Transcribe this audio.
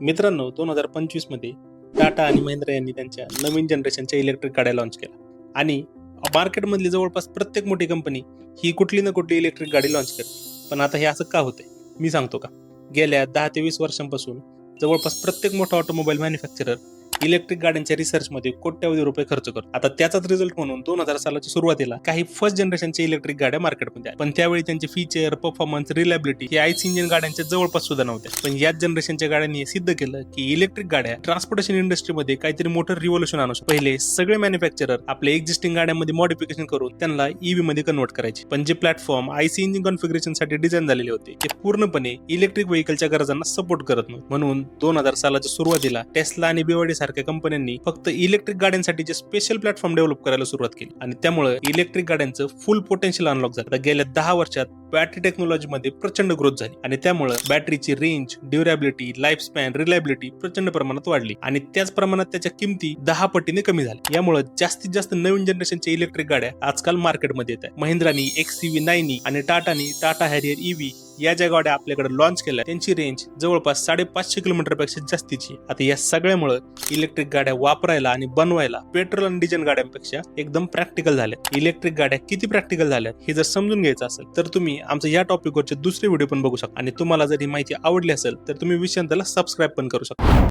मित्रांनो दोन हजार पंचवीसमध्ये टाटा आणि महिंद्रा यांनी त्यांच्या नवीन जनरेशनच्या इलेक्ट्रिक गाड्या लॉन्च केल्या. आणि मार्केटमधली जवळपास प्रत्येक मोठी कंपनी ही कुठली ना कुठली इलेक्ट्रिक गाडी लॉन्च करते. पण आता हे असं का होतंय? मी सांगतो का? गेल्या दहा ते वीस वर्षांपासून जवळपास प्रत्येक मोठा ऑटोमोबाईल मॅन्युफॅक्चरर इलेक्ट्रिक गाड्यांच्या रिसर्चमध्ये कोट्यावधी रुपये खर्च करतो. आता त्याचाच रिझल्ट म्हणून दोन हजार सालाच्या सुरुवातीला काही फर्स्ट जनरेशनच्या इलेक्ट्रिक गाड्या मार्केटमध्ये पण त्यावेळी त्यांचे फीचर परफॉर्मन्स रिलॅबिलिटी हे आयस इंजिन गाड्यांच्या जवळपास सुद्धा नव्हत्या. पण याच जनरेशनच्या गाड्यांनी हे सिद्ध केलं की इलेक्ट्रिक गाड्या ट्रान्सपोर्टेशन इंडस्ट्रीमध्ये काहीतरी मोठं रिव्होल्युशन आणू शकतो पहिले सगळे मॅन्युफॅक्चरर आपल्या एक्झिस्टिंग गाड्यांमध्ये मॉडिफिकेशन करून त्यांना ईव्ही मध्ये कन्वर्ट करायचे. पण जे प्लॅटफॉर्म आयसी इंजिन कॉन्फिगरेशनसाठी डिझाईन झालेले होते ते पूर्णपणे इलेक्ट्रिक व्हेकलच्या गरजांना सपोर्ट करत नव्हते. म्हणून दोन हजार सालाच्या सुरुवातीला टेस्ला आणि बीवाडी सारख्या कंपन्यांनी फक्त इलेक्ट्रिक गाड्यांसाठी स्पेशल प्लॅटफॉर्म डेव्हलप करायला सुरुवात केली. आणि त्यामुळे इलेक्ट्रिक गाड्यांचं फुल पोटेन्शियल अनलॉक झालं. गेल्या दहा वर्षात बॅटरी टेक्नॉलॉजीमध्ये प्रचंड ग्रोथ झाली. आणि त्यामुळे बॅटरीची range durability life span reliability प्रचंड प्रमाणात वाढली. आणि त्याच प्रमाणात त्याच्या किमती दहा पटीने कमी झाल्या. यामुळे जास्तीत जास्त नवीन जनरेशनच्या इलेक्ट्रिक गाड्या आजकाल मार्केटमध्ये येत आहेत. महिंद्रानी एक्ससीव्ही नाईनी आणि टाटानी टाटा हॅरियर ईव्ही या ज्या गाड्या आपल्याकडे लॉन्च केल्या त्यांची रेंज जवळपास साडेपाचशे किलोमीटरपेक्षा जास्तीची. आता या सगळ्यामुळे इलेक्ट्रिक गाड्या वापरायला आणि बनवायला पेट्रोल आणि डिझेल गाड्यांपेक्षा एकदम प्रॅक्टिकल झाल्या. इलेक्ट्रिक गाड्या किती प्रॅक्टिकल झाल्या हे जर समजून घ्यायचं असेल तर तुम्ही आमचं या टॉपिकवरचे दुसरे व्हिडिओ पण बघू शकता. आणि तुम्हाला जर ही माहिती आवडली असेल तर तुम्ही विषयांताला सबस्क्राईब पण करू शकता.